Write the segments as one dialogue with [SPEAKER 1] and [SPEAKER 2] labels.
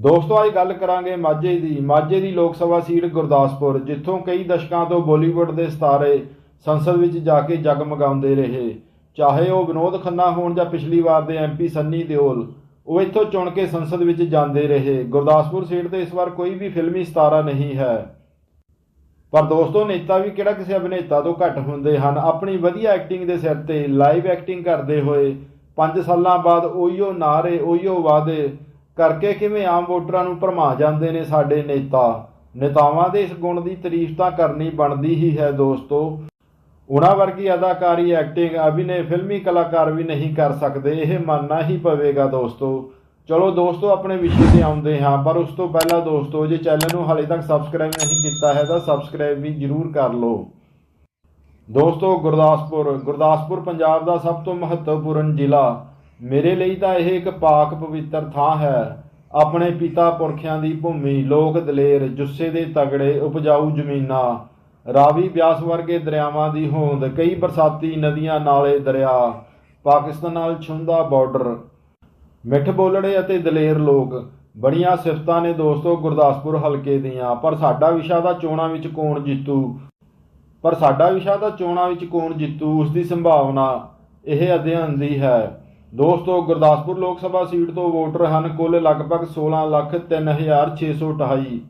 [SPEAKER 1] ਦੋਸਤੋ ਅੱਜ ਗੱਲ ਕਰਾਂਗੇ ਮਾਝੇ ਦੀ। ਮਾਝੇ ਦੀ ਲੋਕ ਸਭਾ ਸੀਟ ਗੁਰਦਾਸਪੁਰ, ਜਿੱਥੋਂ ਕਈ ਦਸ਼ਕਾਂ ਤੋਂ ਬਾਲੀਵੁੱਡ ਦੇ ਸਤਾਰੇ ਸੰਸਦ ਵਿੱਚ ਜਾ ਕੇ ਜਗਮਗਾਉਂਦੇ ਰਹੇ। ਚਾਹੇ ਉਹ ਵਿਨੋਦ ਖੰਨਾ ਹੋਣ ਜਾਂ ਪਿਛਲੀ ਵਾਰ ਦੇ ਐਮਪੀ ਸੰਨੀ ਦਿਓਲ, ਉਹ ਇੱਥੋਂ ਚੁਣ ਕੇ ਸੰਸਦ ਵਿੱਚ ਜਾਂਦੇ ਰਹੇ। ਗੁਰਦਾਸਪੁਰ ਸੀਟ ਤੇ ਇਸ ਵਾਰ ਕੋਈ ਵੀ ਫਿਲਮੀ ਸਤਾਰਾ ਨਹੀਂ ਹੈ। ਪਰ ਦੋਸਤੋ, ਨੇਤਾ ਵੀ ਕਿਹੜਾ ਕਿਸੇ ਅਭਿਨੇਤਾ ਤੋਂ ਘੱਟ ਹੁੰਦੇ ਹਨ? ਆਪਣੀ ਵਧੀਆ ਐਕਟਿੰਗ ਦੇ ਸਿਰ ਤੇ ਲਾਈਵ ਐਕਟਿੰਗ ਕਰਦੇ ਹੋਏ 5 ਸਾਲਾਂ ਬਾਅਦ ਉਹੀਓ ਨਾਰੇ ਉਹੀਓ ਵਾਅਦੇ ਕਰਕੇ ਕਿਵੇਂ ਆਮ ਵੋਟਰਾਂ ਨੂੰ ਭਰਮਾ ਜਾਂਦੇ ਨੇ ਸਾਡੇ ਨੇਤਾ? ਨੇਤਾਵਾਂ ਦੇ ਇਸ ਗੁਣ ਦੀ ਤਾਰੀਫ ਤਾਂ ਕਰਨੀ ਬਣਦੀ ਹੀ ਹੈ ਦੋਸਤੋ। ਉਹਨਾਂ ਵਰਗੀ ਅਦਾਕਾਰੀ ਐਕਟਿੰਗ ਅਭਿਨੇ, ਫਿਲਮੀ ਕਲਾਕਾਰ ਵੀ ਨਹੀਂ ਕਰ ਸਕਦੇ। ਇਹ ਮੰਨਣਾ ਹੀ ਪਵੇਗਾ ਦੋਸਤੋ। ਚਲੋ ਦੋਸਤੋ, ਆਪਣੇ ਵਿਸ਼ੇ ਤੇ ਆਉਂਦੇ ਹਾਂ, ਪਰ ਉਸ ਤੋਂ ਪਹਿਲਾਂ ਦੋਸਤੋ, ਜੇ ਚੈਨਲ ਨੂੰ ਹਾਲੇ ਤੱਕ ਸਬਸਕ੍ਰਾਈਬ ਨਹੀਂ ਕੀਤਾ ਹੈ, ਤਾਂ ਸਬਸਕ੍ਰਾਈਬ ਵੀ ਜਰੂਰ ਕਰ ਲਓ। ਦੋਸਤੋ, ਗੁਰਦਾਸਪੁਰ ਗੁਰਦਾਸਪੁਰ, ਪੰਜਾਬ ਦਾ ਸਭ ਤੋਂ ਮਹੱਤਵਪੂਰਨ ਜ਼ਿਲ੍ਹਾ ਮੇਰੇ ਲਈ ਤਾਂ ਇਹ ਇੱਕ ਪਾਕ ਪਵਿੱਤਰ ਥਾਂ ਹੈ। ਆਪਣੇ ਪਿਤਾ ਪੁਰਖਿਆਂ ਦੀ ਭੂਮੀ, ਲੋਕ ਦਲੇਰ, ਜੁੱਸੇ ਦੇ ਤਗੜੇ, ਉਪਜਾਊ ਜ਼ਮੀਨਾਂ, ਰਾਵੀ ਬਿਆਸ ਵਰਗੇ ਦਰਿਆਵਾਂ ਦੀ ਹੋਂਦ, ਕਈ ਬਰਸਾਤੀ ਨਦੀਆਂ ਨਾਲੇ ਦਰਿਆ, ਪਾਕਿਸਤਾਨ ਨਾਲ ਛੁੰਦਾ ਬਾਰਡਰ ਮਿੱਠ ਬੋਲੜੇ ਅਤੇ ਦਲੇਰ ਲੋਕ। ਬੜੀਆਂ ਸਿਫਤਾਂ ਨੇ ਦੋਸਤੋ ਗੁਰਦਾਸਪੁਰ ਹਲਕੇ ਦੀਆਂ। ਪਰ ਸਾਡਾ ਵਿਸ਼ਾ ਦਾ ਚੋਣਾਂ ਵਿੱਚ ਕੌਣ ਜਿੱਤੂ? ਪਰ ਸਾਡਾ ਵਿਸ਼ਾ ਦਾ ਚੋਣਾਂ ਵਿੱਚ ਕੌਣ ਜਿੱਤੂ ਉਸ ਦੀ ਸੰਭਾਵਨਾ ਇਹ ਅਧਿਐਨ ਦੀ ਹੈ। ਦੋਸਤੋ ਗੁਰਦਾਸਪੁਰ ਲੋਕ ਸਭਾ ਸੀਟ ਤੋਂ ਵੋਟਰ ਹਨ ਕੁੱਲ ਲਗਭਗ 16 ਲੱਖ 3628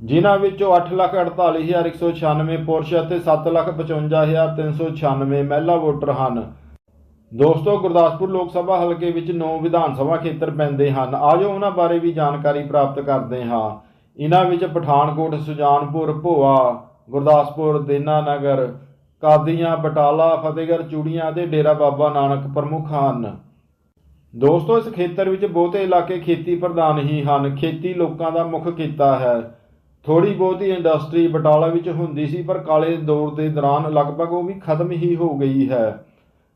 [SPEAKER 1] ਜਿਨ੍ਹਾਂ ਵਿੱਚੋਂ 8,48,196 ਪੁਰਸ਼ ਅਤੇ 7,55,396 ਮਹਿਲਾ ਵੋਟਰ ਹਨ। ਦੋਸਤੋ ਗੁਰਦਾਸਪੁਰ ਲੋਕ ਸਭਾ ਹਲਕੇ ਵਿੱਚ 9 ਵਿਧਾਨ ਸਭਾ ਖੇਤਰ ਪੈਂਦੇ ਹਨ। ਆਜੋ ਉਹਨਾਂ ਬਾਰੇ ਵੀ ਜਾਣਕਾਰੀ ਪ੍ਰਾਪਤ ਕਰਦੇ ਹਾਂ। ਇਹਨਾਂ ਵਿੱਚ ਪਠਾਨਕੋਟ ਸੁਜਾਨਪੁਰ ਭੋਆ ਗੁਰਦਾਸਪੁਰ ਦੇਨਾਨਗਰ ਕਾਦੀਆਂ, ਬਟਾਲਾ, ਫਤਿਹਗੜ੍ਹ, ਚੂੜੀਆਂ ਅਤੇ ਡੇਰਾ ਬਾਬਾ ਨਾਨਕ ਪ੍ਰਮੁੱਖ ਹਨ। ਦੋਸਤੋ, ਇਸ ਖੇਤਰ ਵਿੱਚ ਬਹੁਤੇ ਇਲਾਕੇ ਖੇਤੀ ਪ੍ਰਧਾਨ ਹੀ ਹਨ। ਖੇਤੀ ਲੋਕਾਂ ਦਾ ਮੁੱਖ ਕਿੱਤਾ ਹੈ। ਥੋੜੀ ਬਹੁਤੀ ਇੰਡਸਟਰੀ ਬਟਾਲਾ ਵਿੱਚ ਹੁੰਦੀ ਸੀ, ਪਰ ਕਾਲੇ ਦੌਰ ਦੇ ਦੌਰਾਨ ਲਗਭਗ ਉਹ ਵੀ ਖਤਮ ਹੀ ਹੋ ਗਈ ਹੈ।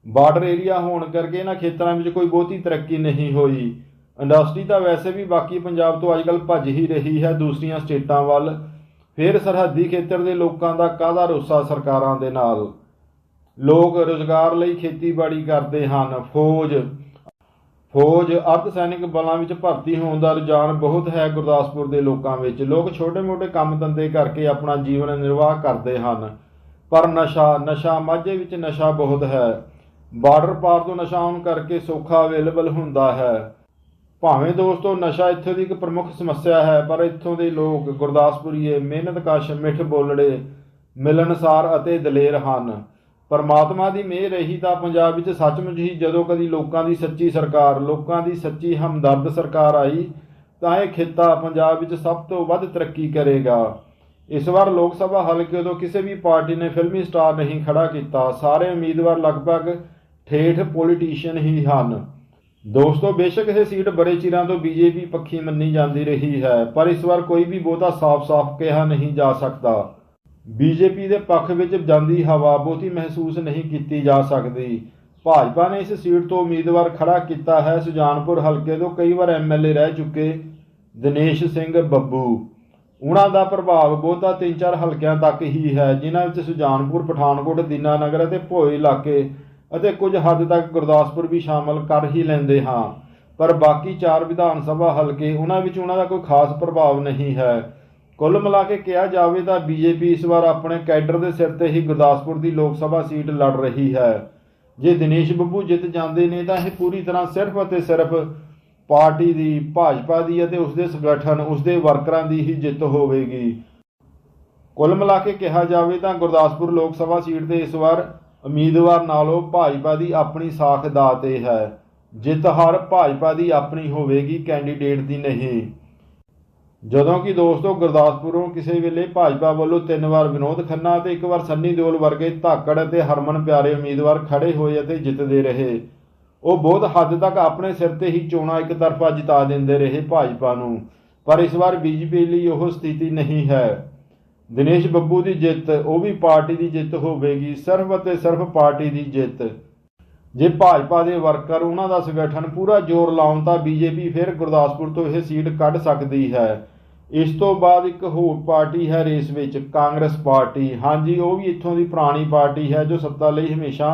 [SPEAKER 1] ਬਾਰਡਰ ਏਰੀਆ ਹੋਣ ਕਰਕੇ ਇਹਨਾਂ ਖੇਤਰਾਂ ਵਿੱਚ ਕੋਈ ਬਹੁਤੀ ਤਰੱਕੀ ਨਹੀਂ ਹੋਈ। ਇੰਡਸਟਰੀ ਤਾਂ ਵੈਸੇ ਵੀ ਬਾਕੀ ਪੰਜਾਬ ਤੋਂ ਅੱਜਕੱਲ ਭੱਜ ਹੀ ਰਹੀ ਹੈ, ਦੂਸਰੀਆਂ ਸਟੇਟਾਂ ਵੱਲ। ਫਿਰ ਸਰਹੱਦੀ ਖੇਤਰ ਦੇ ਲੋਕਾਂ ਦਾ ਕਾਹਦਾ ਰੋਸਾ ਸਰਕਾਰਾਂ ਦੇ ਨਾਲ? ਲੋਕ ਰੋਜ਼ਗਾਰ ਲਈ ਖੇਤੀਬਾੜੀ ਕਰਦੇ ਹਨ। ਫੌਜ। ਫੌਜ ਅਰਧ ਸੈਨਿਕ ਬਲਾਂ ਵਿੱਚ ਭਰਤੀ ਹੋਣ ਦਾ ਰੁਝਾਨ ਬਹੁਤ ਹੈ ਗੁਰਦਾਸਪੁਰ ਦੇ ਲੋਕਾਂ ਵਿੱਚ। ਲੋਕ ਛੋਟੇ-ਮੋਟੇ ਕੰਮ ਧੰਦੇ ਕਰਕੇ ਆਪਣਾ ਜੀਵਨ ਨਿਰਵਾਹ ਕਰਦੇ ਹਨ। ਪਰ ਨਸ਼ਾ ਨਸ਼ਾ ਮਾਝੇ ਵਿੱਚ ਨਸ਼ਾ ਬਹੁਤ ਹੈ। ਬਾਰਡਰ ਪਾਰ ਤੋਂ ਨਸ਼ਾ ਆਉਣ ਕਰਕੇ ਸੌਖਾ ਅਵੇਲੇਬਲ ਹੁੰਦਾ ਹੈ। ਭਾਵੇਂ ਦੋਸਤੋ ਨਸ਼ਾ ਇੱਥੋਂ ਦੀ ਇੱਕ ਪ੍ਰਮੁੱਖ ਸਮੱਸਿਆ ਹੈ, ਪਰ ਇੱਥੋਂ ਦੇ ਲੋਕ ਗੁਰਦਾਸਪੁਰੀਏ ਮਿਹਨਤਕਸ਼ ਮਿੱਠ ਬੋਲੜੇ ਮਿਲਨਸਾਰ ਅਤੇ ਦਲੇਰ ਹਨ। ਪਰਮਾਤਮਾ ਦੀ ਮਿਹਰ ਰਹੀ ਤਾਂ ਪੰਜਾਬ ਵਿੱਚ ਸੱਚਮੁੱਚ ਹੀ ਜਦੋਂ ਕਦੀ ਲੋਕਾਂ ਦੀ ਸੱਚੀ ਸਰਕਾਰ, ਲੋਕਾਂ ਦੀ ਸੱਚੀ ਹਮਦਰਦ ਸਰਕਾਰ ਆਈ, ਤਾਂ ਇਹ ਖਿੱਤਾ ਪੰਜਾਬ ਵਿੱਚ ਸਭ ਤੋਂ ਵੱਧ ਤਰੱਕੀ ਕਰੇਗਾ। ਇਸ ਵਾਰ ਲੋਕ ਸਭਾ ਹਲਕੇ ਤੋਂ ਕਿਸੇ ਵੀ ਪਾਰਟੀ ਨੇ ਫਿਲਮੀ ਸਟਾਰ ਨਹੀਂ ਖੜਾ ਕੀਤਾ। ਸਾਰੇ ਉਮੀਦਵਾਰ ਲਗਭਗ ਠੇਠ ਪੋਲੀਟੀਸ਼ੀਅਨ ਹੀ ਹਨ। ਦੋਸਤੋ, ਬੇਸ਼ੱਕ ਇਹ ਸੀਟ ਬੜੇ ਚਿਰਾਂ ਤੋਂ ਬੀਜੇਪੀ ਪੱਖੀ ਮੰਨੀ ਜਾਂਦੀ ਰਹੀ ਹੈ, ਪਰ ਇਸ ਵਾਰ ਕੋਈ ਵੀ ਬਹੁਤਾ ਸਾਫ਼-ਸਾਫ਼ ਕਿਹਾ ਨਹੀਂ ਜਾ ਸਕਦਾ। ਬੀਜੇਪੀ ਦੇ ਪੱਖ ਵਿੱਚ ਜਾਂਦੀ ਹਵਾ ਬਹੁਤੀ ਮਹਿਸੂਸ ਨਹੀਂ ਕੀਤੀ ਜਾ ਸਕਦੀ। ਭਾਜਪਾ ਨੇ ਇਸ ਸੀਟ ਤੋਂ ਉਮੀਦਵਾਰ ਖੜਾ ਕੀਤਾ ਹੈ ਸੁਜਾਨਪੁਰ ਹਲਕੇ ਤੋਂ, ਕਈ ਵਾਰ ਐਮਐਲਏ ਰਹਿ ਚੁੱਕੇ ਦਿਨੇਸ਼ ਸਿੰਘ ਬੱਬੂ। ਉਹਨਾਂ ਦਾ ਪ੍ਰਭਾਵ ਬਹੁਤਾ ਤਿੰਨ ਚਾਰ ਹਲਕਿਆਂ ਤੱਕ ਹੀ ਹੈ, ਜਿਨ੍ਹਾਂ ਵਿੱਚ ਸੁਜਾਨਪੁਰ, ਪਠਾਨਕੋਟ ਦੀਨਾਨਗਰ ਅਤੇ ਭੋਏ ਇਲਾਕੇ ਅਤੇ ਕੁਝ ਹੱਦ ਤੱਕ ਗੁਰਦਾਸਪੁਰ ਵੀ ਸ਼ਾਮਲ ਕਰ ਹੀ ਲੈਂਦੇ ਹਾਂ। ਪਰ ਬਾਕੀ ਚਾਰ ਵਿਧਾਨ ਸਭਾ ਹਲਕੇ, ਉਹਨਾਂ ਵਿੱਚ ਉਹਨਾਂ ਦਾ ਕੋਈ ਖਾਸ ਪ੍ਰਭਾਵ ਨਹੀਂ ਹੈ। ਕੁੱਲ ਮਿਲਾ ਕੇ ਕਿਹਾ ਜਾਵੇ ਤਾਂ ਬੀਜੇਪੀ ਇਸ ਵਾਰ ਆਪਣੇ ਕੈਡਰ ਦੇ ਸਿਰ ਤੇ ਹੀ ਗੁਰਦਾਸਪੁਰ ਦੀ ਲੋਕ ਸਭਾ ਸੀਟ ਲੜ ਰਹੀ ਹੈ। ਜੇ ਦਿਨੇਸ਼ ਬੱਬੂ ਜਿੱਤ ਜਾਂਦੇ ਨੇ ਤਾਂ ਇਹ ਪੂਰੀ ਤਰ੍ਹਾਂ ਸਿਰਫ ਅਤੇ ਸਿਰਫ ਪਾਰਟੀ ਦੀ, ਭਾਜਪਾ ਦੀ ਅਤੇ ਉਸਦੇ ਸੰਗਠਨ, ਉਸਦੇ ਵਰਕਰਾਂ ਦੀ ਹੀ ਜਿੱਤ ਹੋਵੇਗੀ। ਕੁੱਲ ਮਿਲਾ ਕੇ ਕਿਹਾ ਜਾਵੇ ਤਾਂ ਗੁਰਦਾਸਪੁਰ ਲੋਕ ਸਭਾ ਸੀਟ ਤੇ ਇਸ ਵਾਰ ਉਮੀਦਵਾਰ ਨਾਲੋਂ ਭਾਜਪਾ ਦੀ ਆਪਣੀ ਸਾਖ ਦਾ ਤੇ ਹੈ। ਜਿੱਤ ਹਰ ਭਾਜਪਾ ਦੀ ਆਪਣੀ ਹੋਵੇਗੀ, ਕੈਂਡੀਡੇਟ ਦੀ ਨਹੀਂ। ਜਦੋਂ ਕਿ ਦੋਸਤੋ, ਗੁਰਦਾਸਪੁਰੋਂ ਕਿਸੇ ਵੇਲੇ ਭਾਜਪਾ ਵੱਲੋਂ ਤਿੰਨ ਵਾਰ ਵਿਨੋਦ ਖੰਨਾ ਅਤੇ ਇੱਕ ਵਾਰ ਸੰਨੀ ਦਿਓਲ ਵਰਗੇ ਧਾਕੜ ਅਤੇ ਹਰਮਨ ਪਿਆਰੇ ਉਮੀਦਵਾਰ ਖੜੇ ਹੋਏ ਅਤੇ ਜਿੱਤਦੇ ਰਹੇ। ਉਹ ਬਹੁਤ ਹੱਦ ਤੱਕ ਆਪਣੇ ਸਿਰ ਤੇ ਹੀ ਚੋਣਾਂ ਇੱਕ ਤਰਫਾ ਜਿਤਾ ਦਿੰਦੇ ਰਹੇ ਭਾਜਪਾ ਨੂੰ। ਪਰ ਇਸ ਵਾਰ ਬੀਜੇਪੀ ਲਈ ਉਹ ਸਥਿਤੀ ਨਹੀਂ ਹੈ। ਦਿਨੇਸ਼ ਬੱਬੂ ਦੀ ਜਿੱਤ, ਉਹ ਵੀ ਪਾਰਟੀ ਦੀ ਜਿੱਤ ਹੋਵੇਗੀ, ਸਿਰਫ ਅਤੇ ਸਿਰਫ ਪਾਰਟੀ ਦੀ ਜਿੱਤ। ਜੇ ਭਾਜਪਾ ਦੇ ਵਰਕਰ ਉਹਨਾਂ ਦਾ ਸੰਗਠਨ ਪੂਰਾ ਜ਼ੋਰ ਲਾਉਣ ਤਾਂ ਬੀਜੇਪੀ ਫਿਰ ਗੁਰਦਾਸਪੁਰ ਤੋਂ ਇਹ ਸੀਟ ਕੱਢ ਸਕਦੀ ਹੈ। ਇਸ ਤੋਂ ਬਾਅਦ ਇੱਕ ਹੋਰ ਪਾਰਟੀ ਹੈ ਰੇਸ ਵਿੱਚ, ਕਾਂਗਰਸ ਪਾਰਟੀ। ਹਾਂਜੀ, ਉਹ ਵੀ ਇੱਥੋਂ ਦੀ ਪੁਰਾਣੀ ਪਾਰਟੀ ਹੈ ਜੋ ਸੱਤਾ ਲਈ ਹਮੇਸ਼ਾ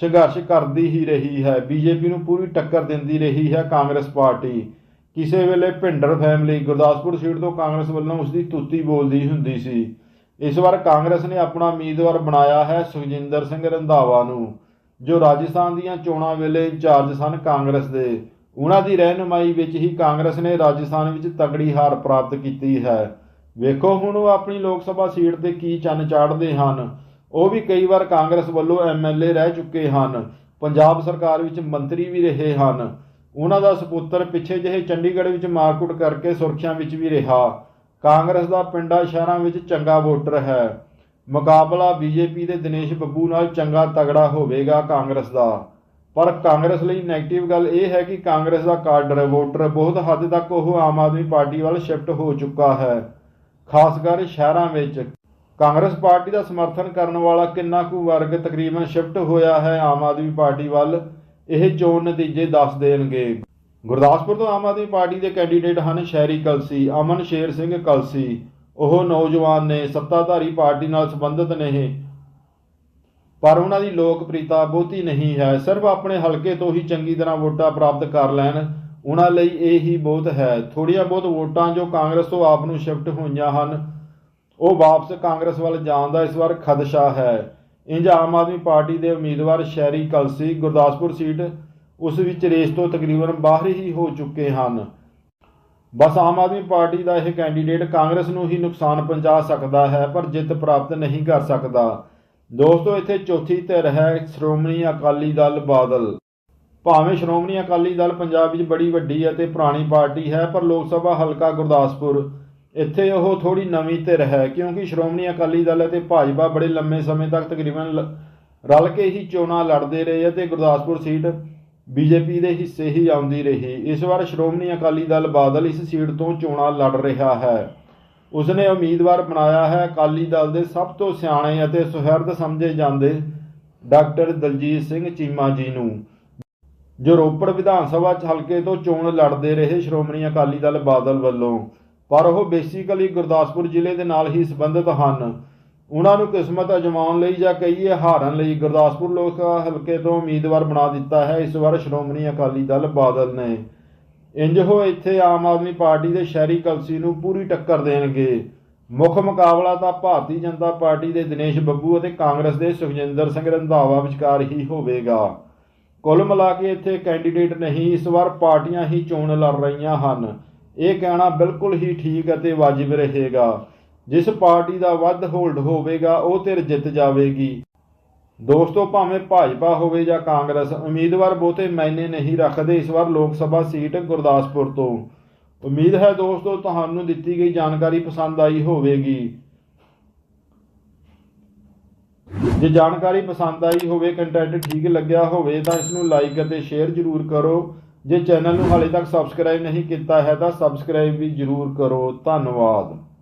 [SPEAKER 1] ਸੰਘਰਸ਼ ਕਰਦੀ ਹੀ ਰਹੀ ਹੈ। ਬੀਜੇਪੀ ਨੂੰ ਪੂਰੀ ਟੱਕਰ ਦਿੰਦੀ ਰਹੀ ਹੈ ਕਾਂਗਰਸ ਪਾਰਟੀ। ਕਿਸੇ ਵੇਲੇ ਭਿੰਡਰ ਫੈਮਿਲੀ ਗੁਰਦਾਸਪੁਰ ਸੀਟ ਤੋਂ ਕਾਂਗਰਸ ਵੱਲੋਂ ਉਸ ਦੀ ਤੁੱਤੀ ਬੋਲਦੀ ਹੁੰਦੀ ਸੀ। ਇਸ ਵਾਰ ਕਾਂਗਰਸ ਨੇ ਆਪਣਾ ਉਮੀਦਵਾਰ ਬਣਾਇਆ ਹੈ ਸੁਖਜਿੰਦਰ ਸਿੰਘ ਰੰਧਾਵਾ ਨੂੰ, ਜੋ ਰਾਜਸਥਾਨ ਦੀਆਂ ਚੋਣਾਂ ਵੇਲੇ ਇੰਚਾਰਜ ਸਨ ਕਾਂਗਰਸ ਦੇ। ਉਹਨਾਂ ਦੀ ਰਹਿਨੁਮਾਈ ਵਿੱਚ ਹੀ ਕਾਂਗਰਸ ਨੇ ਰਾਜਸਥਾਨ ਵਿੱਚ ਤਕੜੀ ਹਾਰ ਪ੍ਰਾਪਤ ਕੀਤੀ ਹੈ। ਵੇਖੋ ਹੁਣ ਉਹ ਆਪਣੀ ਲੋਕ ਸਭਾ ਸੀਟ ਤੇ ਕੀ ਚੰਨ ਚਾੜਦੇ ਹਨ। ਉਹ ਵੀ ਕਈ ਵਾਰ ਕਾਂਗਰਸ ਵੱਲੋਂ ਐਮਐਲਏ ਰਹਿ ਚੁੱਕੇ ਹਨ। ਪੰਜਾਬ ਸਰਕਾਰ ਵਿੱਚ ਮੰਤਰੀ ਵੀ ਰਹੇ ਹਨ। ਉਹਨਾਂ ਦਾ ਸੁਪੁੱਤਰ ਪਿੱਛੇ ਜਿਹੇ ਚੰਡੀਗੜ੍ਹ ਵਿੱਚ ਮਾਰਕੁੱਟ ਕਰਕੇ ਸੁਰਖੀਆਂ ਵਿੱਚ ਵੀ ਰਿਹਾ। ਕਾਂਗਰਸ ਦਾ ਪਿੰਡਾਂ ਸ਼ਹਿਰਾਂ ਵਿੱਚ ਚੰਗਾ ਵੋਟਰ ਹੈ। ਮੁਕਾਬਲਾ ਬੀਜੇਪੀ ਦੇ ਦਿਨੇਸ਼ ਬੱਬੂ ਨਾਲ ਚੰਗਾ ਤਗੜਾ ਹੋਵੇਗਾ ਕਾਂਗਰਸ ਦਾ। ਪਰ ਕਾਂਗਰਸ ਲਈ ਨੈਗੇਟਿਵ ਗੱਲ ਇਹ ਹੈ ਕਿ ਕਾਂਗਰਸ ਦਾ ਕਾਡਰ ਵੋਟਰ ਬਹੁਤ ਹੱਦ ਤੱਕ ਉਹ ਆਮ ਆਦਮੀ ਪਾਰਟੀ ਵੱਲ ਸ਼ਿਫਟ ਹੋ ਚੁੱਕਾ ਹੈ। ਖਾਸ ਕਰ ਸ਼ਹਿਰਾਂ ਵਿੱਚ। ਕਾਂਗਰਸ ਪਾਰਟੀ ਦਾ ਸਮਰਥਨ ਕਰਨ ਵਾਲਾ ਕਿੰਨਾ ਕੁ ਵਰਗ ਤਕਰੀਬਨ ਸ਼ਿਫਟ ਹੋਇਆ ਹੈ ਆਮ ਆਦਮੀ ਪਾਰਟੀ ਵੱਲ। ਇਹ ਚੋਣ ਨਤੀਜੇ ਦੱਸ ਦੇਣਗੇ। ਗੁਰਦਾਸਪੁਰ ਤੋਂ ਆਮ ਆਦਮੀ ਪਾਰਟੀ ਦੇ ਕੈਂਡੀਡੇਟ ਹਨ ਸ਼ਹਿਰੀ ਕਲਸੀ, ਅਮਨ ਸ਼ੇਰ ਸਿੰਘ ਕਲਸੀ। ਉਹ ਨੌਜਵਾਨ ਨੇ ਸੱਤਾਧਾਰੀ ਪਾਰਟੀ ਨਾਲ ਸੰਬੰਧਿਤ ਨਹੀਂ, ਪਰ ਉਹਨਾਂ ਦੀ ਲੋਕਪ੍ਰਿਯਤਾ ਬਹੁਤੀ ਨਹੀਂ ਹੈ। ਸਿਰਫ ਆਪਣੇ ਹਲਕੇ ਤੋਂ ਹੀ ਚੰਗੀ ਤਰ੍ਹਾਂ ਵੋਟਾਂ ਪ੍ਰਾਪਤ ਕਰ ਲੈਣ, ਉਹਨਾਂ ਲਈ ਇਹ ਹੀ ਬਹੁਤ ਹੈ। ਥੋੜੀਆਂ ਬਹੁਤ ਵੋਟਾਂ ਜੋ ਕਾਂਗਰਸ ਤੋਂ ਆਪ ਨੂੰ ਸ਼ਿਫਟ ਹੋਈਆਂ ਹਨ, ਉਹ ਵਾਪਸ ਕਾਂਗਰਸ ਵੱਲ ਜਾਣ ਦਾ ਇਸ ਵਾਰ ਖਦਸ਼ਾ ਹੈ। ਇੰਜ ਆਮ ਆਦਮੀ ਪਾਰਟੀ ਦੇ ਉਮੀਦਵਾਰ ਸ਼ਹਿਰੀ ਕਲਸੀ ਗੁਰਦਾਸਪੁਰ ਸੀਟ ਉਸ ਵਿੱਚ ਰੇਸ ਤੋਂ ਤਕਰੀਬਨ ਬਾਹਰ ਹੀ ਹੋ ਚੁੱਕੇ ਹਨ। ਬਸ ਆਮ ਆਦਮੀ ਪਾਰਟੀ ਦਾ ਇਹ ਕੈਂਡੀਡੇਟ ਕਾਂਗਰਸ ਨੂੰ ਹੀ ਨੁਕਸਾਨ ਪਹੁੰਚਾ ਸਕਦਾ ਹੈ, ਪਰ ਜਿੱਤ ਪ੍ਰਾਪਤ ਨਹੀਂ ਕਰ ਸਕਦਾ। ਦੋਸਤੋ, ਇੱਥੇ ਚੌਥੀ ਧਿਰ ਹੈ ਸ਼੍ਰੋਮਣੀ ਅਕਾਲੀ ਦਲ ਬਾਦਲ। ਭਾਵੇਂ ਸ਼੍ਰੋਮਣੀ ਅਕਾਲੀ ਦਲ ਪੰਜਾਬ ਵਿੱਚ ਬੜੀ ਵੱਡੀ ਅਤੇ ਪੁਰਾਣੀ ਪਾਰਟੀ ਹੈ, ਪਰ ਲੋਕ ਸਭਾ ਹਲਕਾ ਗੁਰਦਾਸਪੁਰ ਇੱਥੇ ਉਹ ਥੋੜੀ ਨਵੀਂ ਧਿਰ ਹੈ ਕਿਉਂਕਿ ਸ਼੍ਰੋਮਣੀ ਅਕਾਲੀ ਦਲ ਅਤੇ ਭਾਜਪਾ ਬੜੇ ਲੰਮੇ ਸਮੇਂ ਤੱਕ ਤਕਰੀਬਨ ਰਲ ਕੇ ਹੀ ਚੋਣਾਂ ਲੜਦੇ ਰਹੇ ਅਤੇ ਗੁਰਦਾਸਪੁਰ ਸੀਟ ਬੀਜੇਪੀ ਦੇ ਹਿੱਸੇ ਹੀ ਆਉਂਦੀ ਰਹੀ। ਇਸ ਵਾਰ ਸ਼੍ਰੋਮਣੀ ਅਕਾਲੀ ਦਲ ਬਾਦਲ ਇਸ ਸੀਟ ਤੋਂ ਚੋਣਾਂ ਲੜ ਰਿਹਾ ਹੈ। ਉਸਨੇ ਉਮੀਦਵਾਰ ਬਣਾਇਆ ਹੈ। ਅਕਾਲੀ ਦਲ ਦੇ ਸਭ ਤੋਂ ਸਿਆਣੇ ਅਤੇ ਸੁਹਿਰਦ ਸਮਝੇ ਜਾਂਦੇ ਡਾਕਟਰ ਦਲਜੀਤ ਸਿੰਘ ਚੀਮਾ ਜੀ ਨੂੰ। ਜੋ ਰੋਪੜ ਵਿਧਾਨ ਸਭਾ ਚ ਹਲਕੇ ਤੋਂ ਚੋਣ ਲੜਦੇ ਰਹੇ ਸ਼੍ਰੋਮਣੀ ਅਕਾਲੀ ਦਲ ਬਾਦਲ ਵੱਲੋਂ। ਪਰ ਉਹ ਬੇਸਿਕਲੀ ਗੁਰਦਾਸਪੁਰ ਜ਼ਿਲ੍ਹੇ ਦੇ ਨਾਲ ਹੀ ਸੰਬੰਧਿਤ ਹਨ। ਉਹਨਾਂ ਨੂੰ ਕਿਸਮਤ ਅਜਮਾਉਣ ਲਈ ਜਾਂ ਕਹੀਏ ਹਾਰਨ ਲਈ ਗੁਰਦਾਸਪੁਰ ਲੋਕ ਸਭਾ ਹਲਕੇ ਤੋਂ ਉਮੀਦਵਾਰ ਬਣਾ ਦਿੱਤਾ ਹੈ। ਇਸ ਵਾਰ ਸ਼੍ਰੋਮਣੀ ਅਕਾਲੀ ਦਲ ਬਾਦਲ ਨੇ। ਇੰਜ ਉਹ ਇੱਥੇ ਆਮ ਆਦਮੀ ਪਾਰਟੀ ਦੇ ਸ਼ਹਿਰੀ ਕਲਸੀ ਨੂੰ ਪੂਰੀ ਟੱਕਰ ਦੇਣਗੇ। ਮੁੱਖ ਮੁਕਾਬਲਾ ਤਾਂ ਭਾਰਤੀ ਜਨਤਾ ਪਾਰਟੀ ਦੇ ਦਿਨੇਸ਼ ਬੱਬੂ ਅਤੇ ਕਾਂਗਰਸ ਦੇ ਸੁਖਜਿੰਦਰ ਸਿੰਘ ਰੰਧਾਵਾ ਵਿਚਕਾਰ ਹੀ ਹੋਵੇਗਾ। ਕੁੱਲ ਮਿਲਾ ਕੇ ਇੱਥੇ ਕੈਂਡੀਡੇਟ ਨਹੀਂ, ਇਸ ਵਾਰ ਪਾਰਟੀਆਂ ਹੀ ਚੋਣ ਲੜ ਰਹੀਆਂ ਹਨ। ਇਹ ਕਹਿਣਾ ਬਿਲਕੁਲ ਹੀ ਠੀਕ ਅਤੇ ਵਾਜਿਬ ਰਹੇਗਾ। ਜਿਸ ਪਾਰਟੀ ਦਾ ਵੱਧ ਹੋਲਡ ਹੋਵੇਗਾ, ਉਹ ਧਿਰ ਜਿੱਤ ਜਾਵੇਗੀ। ਦੋਸਤੋ, ਭਾਵੇਂ ਭਾਜਪਾ ਹੋਵੇ ਜਾਂ ਕਾਂਗਰਸ, ਉਮੀਦਵਾਰ ਬਹੁਤੇ ਮਾਇਨੇ ਨਹੀਂ ਰੱਖਦੇ ਇਸ ਵਾਰ ਲੋਕ ਸਭਾ ਸੀਟ ਗੁਰਦਾਸਪੁਰ ਤੋਂ। ਉਮੀਦ ਹੈ ਦੋਸਤੋ, ਤੁਹਾਨੂੰ ਦਿੱਤੀ ਗਈ ਜਾਣਕਾਰੀ ਪਸੰਦ ਆਈ ਹੋਵੇਗੀ। ਜੇ ਜਾਣਕਾਰੀ ਪਸੰਦ ਆਈ ਹੋਵੇ ਕੰਟੈਂਟ ਠੀਕ ਲੱਗਿਆ ਹੋਵੇ, ਤਾਂ ਇਸ ਨੂੰ ਲਾਈਕ ਅਤੇ ਸ਼ੇਅਰ ਜ਼ਰੂਰ ਕਰੋ। ਜੇ ਚੈਨਲ ਨੂੰ ਹਾਲੇ ਤੱਕ ਸਬਸਕ੍ਰਾਈਬ ਨਹੀਂ ਕੀਤਾ ਹੈ ਤਾਂ ਸਬਸਕ੍ਰਾਈਬ ਵੀ ਜ਼ਰੂਰ ਕਰੋ। ਧੰਨਵਾਦ।